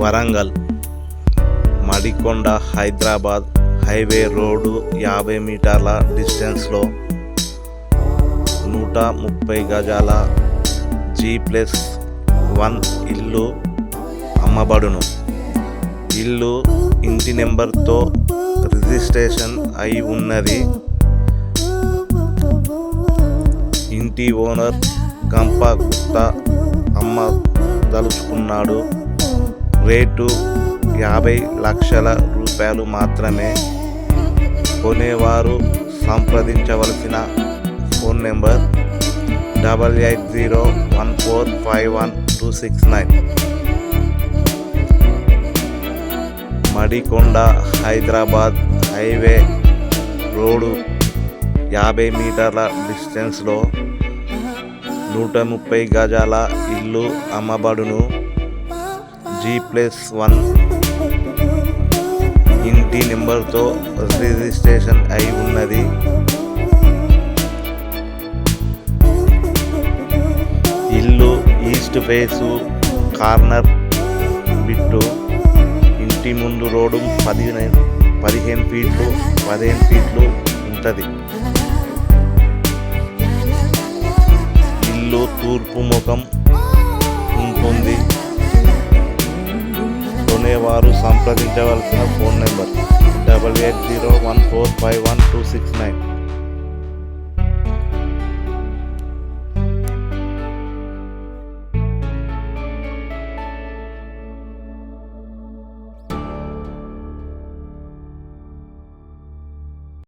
Warangal Madikonda Hyderabad highway road యాభై మీటర్ల డిస్టెన్స్లో నూట ముప్పై గజాల జీ ప్లస్ వన్ ఇల్లు అమ్మబడును. ఇల్లు ఇంటి నెంబర్తో రిజిస్ట్రేషన్ అయి ఉన్నది. ఇంటి ఓనర్ గంప గుప్తా అమ్మ తలుచుకున్నాడు. రేటు యాభై లక్షల రూపాయలు మాత్రమే. కొనేవారు సంప్రదించవలసిన phone number double eight zero one four five one two six nine. Madikonda Hyderabad highway road యాభై మీటర్ల డిస్టెన్స్లో నూట ముప్పై గజాల ఇల్లు అమ్మబడును. జీ ప్లస్ వన్ ఇంటి నెంబర్తో రిజిస్ట్రేషన్ అయి ఉన్నది. ఇల్లు ఈస్ట్ ఫేసు కార్నర్ బిట్టు. ఇంటి ముందు రోడ్డు పదిహేను పదిహేను ఫీట్లు పదిహేను ఫీట్లు ఉంటుంది. ఇల్లు తూర్పు ముఖం ఉంటుంది. కొనేవారు సంప్రదించవలసిన phone number double eight zero one four five one two six nine.